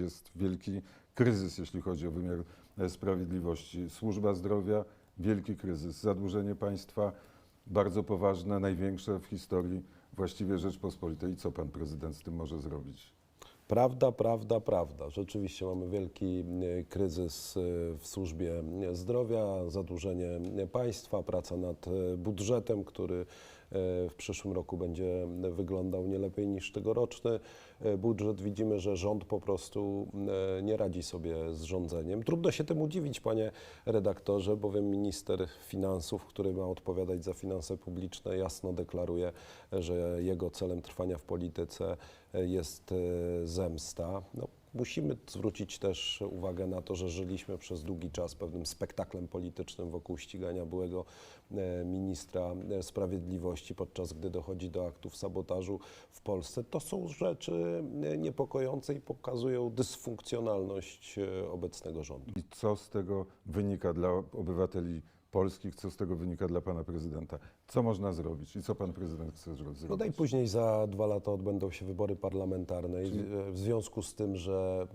jest wielki kryzys, jeśli chodzi o wymiar e, sprawiedliwości. Służba zdrowia, wielki kryzys. Zadłużenie państwa, bardzo poważne, największe w historii właściwie Rzeczpospolitej. I co pan prezydent z tym może zrobić? Prawda, prawda, prawda. Rzeczywiście mamy wielki kryzys e, w służbie zdrowia, zadłużenie państwa, praca nad e, budżetem, który w przyszłym roku będzie wyglądał nie lepiej niż tegoroczny e, budżet. Widzimy, że rząd po prostu e, nie radzi sobie z rządzeniem. Trudno się temu dziwić, panie redaktorze, bowiem minister finansów, który ma odpowiadać za finanse publiczne, jasno deklaruje, że jego celem trwania w polityce e, jest e, zemsta. No, musimy zwrócić też uwagę na to, że żyliśmy przez długi czas pewnym spektaklem politycznym wokół ścigania byłego e, ministra e, sprawiedliwości, podczas gdy dochodzi do aktów sabotażu w Polsce. To są rzeczy e, niepokojące i pokazują dysfunkcjonalność obecnego rządu. I co z tego wynika dla obywateli polskich, co z tego wynika dla pana prezydenta? Co można zrobić i co pan prezydent chce zro- zrobić? No najpóźniej za dwa lata odbędą się wybory parlamentarne. I W związku z tym, że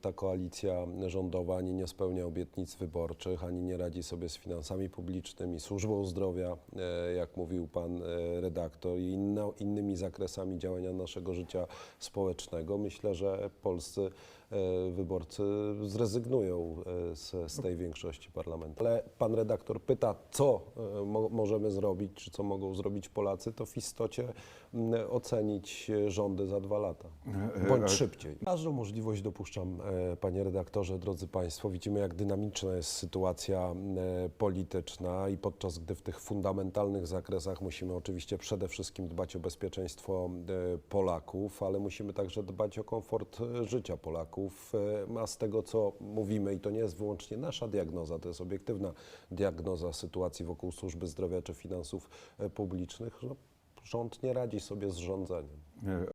ta koalicja rządowa ani nie spełnia obietnic wyborczych, ani nie radzi sobie z finansami publicznymi, służbą zdrowia, e, jak mówił pan e, redaktor, i innymi zakresami działania naszego życia społecznego, myślę, że polscy e, wyborcy zrezygnują z, z tej większości parlamentarnej. Ale pan redaktor pyta, co e, mo, możemy zrobić, czy co mogą zrobić Polacy, to w istocie m, ocenić e, rządy za dwa lata, E, bądź szybciej. Każdą możliwość dopuszczam, panie redaktorze, drodzy państwo. Widzimy, jak dynamiczna jest sytuacja polityczna i podczas gdy w tych fundamentalnych zakresach musimy oczywiście przede wszystkim dbać o bezpieczeństwo Polaków, ale musimy także dbać o komfort życia Polaków. A z tego, co mówimy, i to nie jest wyłącznie nasza diagnoza, to jest obiektywna diagnoza sytuacji wokół służby zdrowia czy finansów e, publicznych, no, rząd nie radzi sobie z rządzeniem. E,